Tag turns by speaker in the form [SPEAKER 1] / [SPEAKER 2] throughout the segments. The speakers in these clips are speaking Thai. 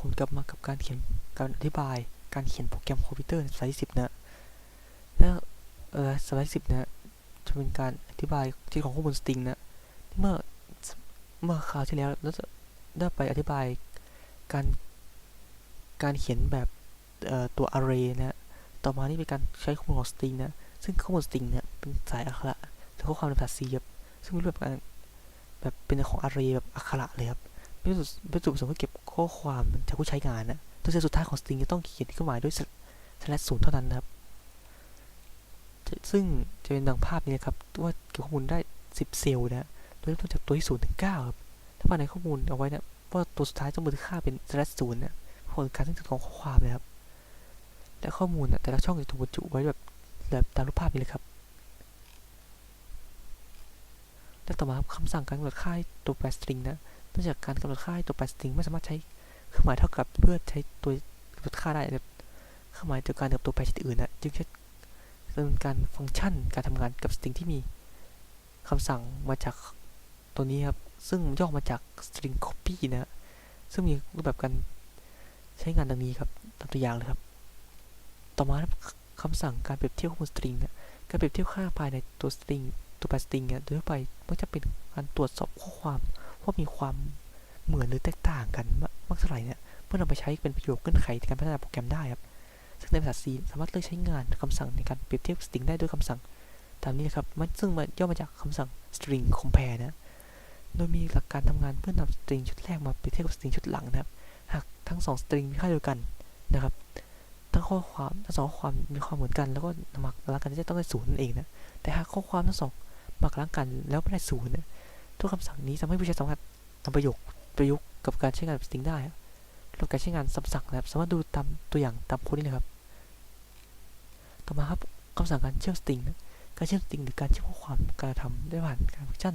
[SPEAKER 1] ผมกลับมากับการเขียนการอธิบายการเขียนโปรแกรมคอมพิวเตอร์ในสไลด์สิบนะแล้วเออสไลด์สิบนะจะเป็นการอธิบายที่ของข้อมูลสตริงนะเมื่อเมื่อคราวที่แล้วเราจะได้ไปอธิบายการการเขียนแบบเอ่อตัว array นะต่อมานี่เป็นการใช้ข้อมูลของสตริงนะซึ่งข้อมูลสตริงเนี่ยเป็นสายอักขระหรือข้อความในภาษา C ครับซึ่งเป็นรูปแบบการแบบเป็นของ array แบบอักขระเลยครับ เป็นจุดเป็นจุดประสงค์เพื่อเก็บข้อความจากผู้ใช้งานนะโดยเส้นสุดท้ายของสตริงจะต้องเขียนเครื่องหมายด้วย slash ศูนย์เท่านั้นนะครับ ซึ่งจะเป็นดังภาพนี้นะครับว่าเก็บข้อมูลได้ 10 เซลล์นะโดยเริ่มต้นจากตัวที่0ถึง9ครับ ถ้ามาในข้อมูลเอาไว้นะว่าตัวสุดท้ายต้องบันทึกค่าเป็น slash ศูนย์นะผลการทั้งสุดของข้อความเลยครับ และข้อมูลนะแต่ละช่องจะถูกบรรจุไว้แบบแบบตามรูปภาพนี้เลยครับและต่อมาครับคำสั่งการกำหนดค่าตัวแปรสตริงนะ เนื่องจากการกำหนดค่าให้ตัวแปรสตริงไม่สามารถใช้เครื่องหมายเท่ากับเพื่อใช้ตัวกำหนดค่าได้เครื่องหมายเดียวกันกับตัวแปรชนิดอื่นนะจึงใช้ดำเนินการฟังก์ชันการทำงานกับสตริงที่มีคำสั่งมาจากตัวนี้ครับ ซึ่งย่อมาจาก string copy นะซึ่งมีรูปแบบการใช้งานดังนี้ครับตามตัวอย่างเลยครับ ต่อมาครับคำสั่งการเปรียบเทียบข้อมูลสตริงนะการเปรียบเทียบค่าภายในตัวสตริงตัวแปรสตริงเนี่ยโดยทั่วไปมักจะเป็นการตรวจสอบข้อความ ว่ามีความเหมือนหรือแตกต่างกันมากเท่าไหร่เนี่ยเพื่อนำไปใช้เป็นประโยชน์เงื่อนไขในการพัฒนาโปรแกรมได้ครับซึ่งในภาษา C สามารถเลือกใช้งานคำสั่งในการเปรียบเทียบสตริงได้ด้วยคำสั่ง ตามนี้นะครับมันซึ่งมันย่อมาจากคำสั่ง string compare นะโดยมีหลักการทำงานเพื่อนำสตริงชุดแรกมาเปรียบเทียบกับสตริงชุดหลังนะครับหากทั้งสองสตริงมีค่าเดียวกันนะครับทั้งข้อความทั้งสองข้อความมีความเหมือนกัน แล้วก็หมากล้างกันจะต้องได้ศูนย์นั่นเองนะแต่หากข้อความทั้งสองหมากล้างกันแล้วไม่ได้ศูนย์ เนี่ยตัวคำสั่งนี้ทำให้ผู้ใช้สามารถนำประโยคประยุกต์กับการใช้งานสตริงได้ครับแล้วการใช้งานคำสั่งนะครับ สามารถดูตามตัวอย่างตามโค้ดนี้เลยครับ ต่อมาครับคำสั่งการเชื่อมสตริงนะการเชื่อมสตริงหรือการเชื่อมข้อความการทำได้ผ่านการฟังก์ชัน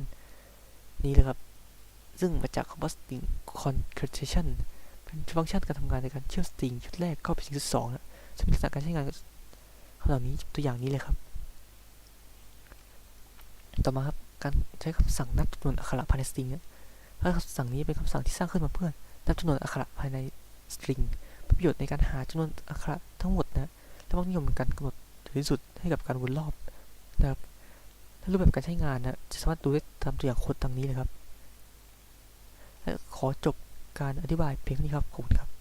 [SPEAKER 1] นี้เลยครับ ซึ่งมาจากคำว่า string concatenation เป็นฟังก์ชันการทำงานในการเชื่อมสตริงชุดแรกเข้าไปถึงชุดสองนะซึ่งลักษณะการใช้งานคำเหล่านี้ตัวอย่างนี้เลยครับ ต่อมาครับ การใช้คำสั่งนับจำนวนอักขระภายในสตริงนะและคำสั่งนี้เป็นคำสั่งที่สร้างขึ้นมาเพื่อนับจำนวนอักขระภายในสตริงประโยชน์ในการหาจำนวนอักขระทั้งหมดนะและมักนิยมการกำหนดที่สุดให้กับการวนรอบนะครับและรูปแบบการใช้งานนะจะสามารถดูได้ตามตัวอย่างโค้ดดังนี้เลยครับและขอจบการอธิบายเพียงเท่านี้ครับขอบคุณครับ